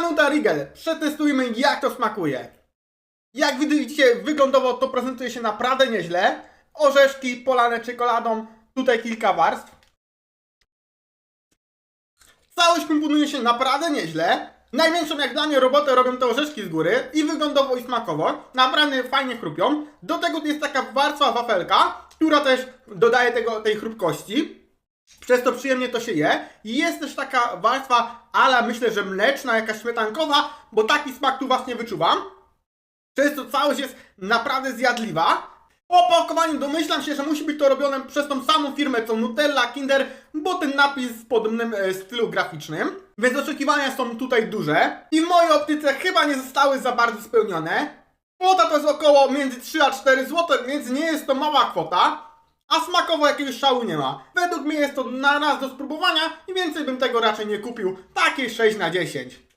Granuta Rigel. Przetestujmy jak to smakuje. Jak widzicie, wyglądowo to prezentuje się naprawdę nieźle. Orzeszki polane czekoladą, tutaj kilka warstw. Całość komponuje się naprawdę nieźle. Największą jak dla mnie robotę robią te orzeszki z góry i wyglądowo i smakowo. Naprawdę fajnie chrupią. Do tego jest taka warstwa wafelka, która też dodaje tego, tej chrupkości. Przez to przyjemnie to się je. I Jest też taka warstwa ala myślę, że mleczna, jakaś śmietankowa, bo taki smak tu właśnie wyczuwam. Przez to całość jest naprawdę zjadliwa. Po opakowaniu domyślam się, że musi być to robione przez tą samą firmę co Nutella, Kinder, bo ten napis w podobnym e, stylu graficznym. Więc oczekiwania są tutaj duże. I w mojej optyce chyba nie zostały za bardzo spełnione. Kwota to jest około między 3 a 4 zł, więc nie jest to mała kwota. A smakowo jakiegoś szału nie ma. Według mnie jest to na raz do spróbowania i więcej bym tego raczej nie kupił. Takie 6 na 10.